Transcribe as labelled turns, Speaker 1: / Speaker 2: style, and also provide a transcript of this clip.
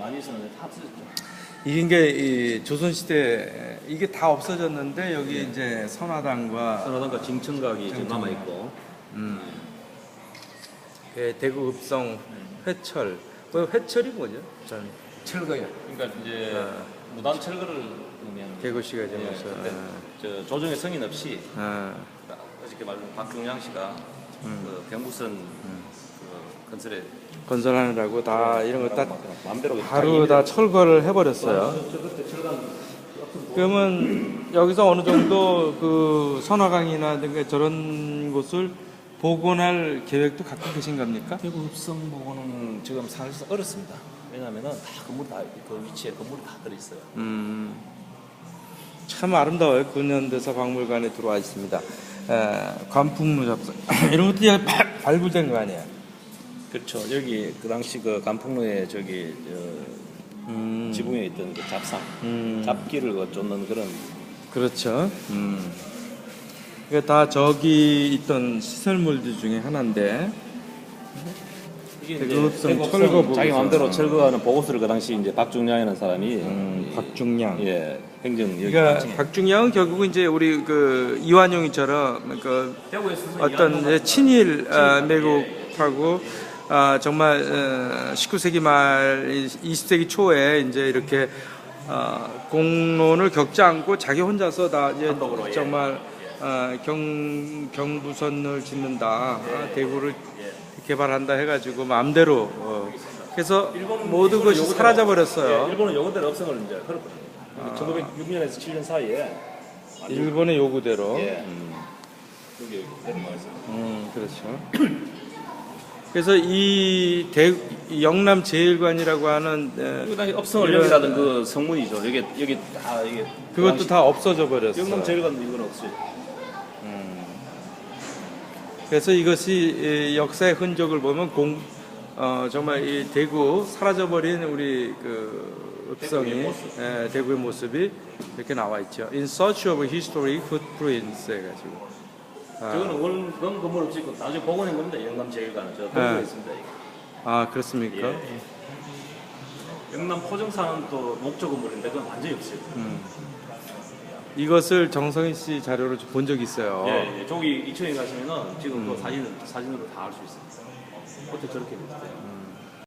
Speaker 1: 많이 있었는데 다 없어졌죠.
Speaker 2: 이게 이게 이 조선시대 이게 다 없어졌는데 여기 이제 선화당과
Speaker 1: 선호당과 징청각이 지금. 남아 있고
Speaker 2: 예, 대구 읍성 회철. 뭐 회철이 뭐죠? 전
Speaker 3: 철거요.
Speaker 1: 그러니까 이제 무단 철거를 의미하는
Speaker 2: 개구 씨가
Speaker 1: 예,
Speaker 2: 되면서.
Speaker 1: 그때 저 조정의 승인 없이
Speaker 2: 아,
Speaker 1: 어저께 말한 박종양 씨가 그 경부선 그 건설에
Speaker 2: 건설하느라고 다 이런 거 다 바로 다 철거를 해버렸어요.
Speaker 1: 철강
Speaker 2: 그러면 여기서 어느 정도 그 선화강이나 저런 곳을 복원할 계획도 갖고 계신 겁니까?
Speaker 1: 대구 흡성 보고는 지금 사실상 어렵습니다. 왜냐하면은 다 건물 다그 위치에 건물이 다 들어 있어요.
Speaker 2: 음, 참 아름다워요. 근현대사 박물관에 들어와 있습니다. 에, 관풍무 잡사 이런 것도 발굴된 거 아니에요?
Speaker 1: 그렇죠. 여기 그 당시 그 간풍로에 저기
Speaker 2: 음,
Speaker 1: 저 지붕에 있던 그 잡상,
Speaker 2: 음,
Speaker 1: 잡기를 그 쫓는 그런
Speaker 2: 그렇죠. 음. 이게 다 저기 있던 시설물들 중에 하나인데
Speaker 1: 이게
Speaker 2: 흡성
Speaker 1: 대구
Speaker 2: 철거
Speaker 1: 자기. 마음대로 철거하는 보고서를 그 당시 이제 박중량이라는 사람이
Speaker 2: 음, 박중량.
Speaker 1: 예 행정
Speaker 2: 그러니까 박중량은 결국은 이제 우리 그 이완용이처럼 그 어떤 친일 어, 매국하고 아, 정말 어, 19세기 말 20세기 초에 이제 이렇게 어, 공론을 겪지 않고 자기 혼자서 다 이제
Speaker 1: 단독으로, 예.
Speaker 2: 정말 어, 경 경부선을 짓는다 아, 대구를 개발한다 해가지고 마음대로 어, 그래서 모든 것이 사라져
Speaker 1: 예,
Speaker 2: 버렸어요.
Speaker 1: 일본은 요거대로 업성을 이제 그렇거든요. 1906년에서 7년 사이에
Speaker 2: 일본의 요구대로.
Speaker 1: 예. 여기 내려가서
Speaker 2: 음, 그렇죠. 그래서 이 대, 이 영남 제일관이라고 하는 에,
Speaker 1: 그 업성을 여기라던 그 성문이죠. 여기 여기 다 이게
Speaker 2: 그것도 다 없어져 버렸어.
Speaker 1: 영남 제일관도 이건 없어요.
Speaker 2: 그래서 이것이 이 역사의 흔적을 보면 공 어, 정말 이 대구 사라져 버린 우리 그 읍성이
Speaker 1: 대구의 모습.
Speaker 2: 예, 대구의 모습이 이렇게 나와 있죠. In search of historic footprints 해가지고. 아,
Speaker 1: 저거는 원, 원 건물 없이 있고 나중에 복원한 겁니다. 영남 제일관은 저 건물에
Speaker 2: 네.
Speaker 1: 있습니다.
Speaker 2: 아 그렇습니까?
Speaker 1: 예. 영남 포정사는 또 목조 건물인데 그건 완전히 없어요.
Speaker 2: 이것을 정성희 씨 자료로 본적 있어요.
Speaker 1: 예, 예. 저기 이천에 가시면은 지금 그 사진 사진으로 다 알 수 있습니다. 어떻게 저렇게 됐어요?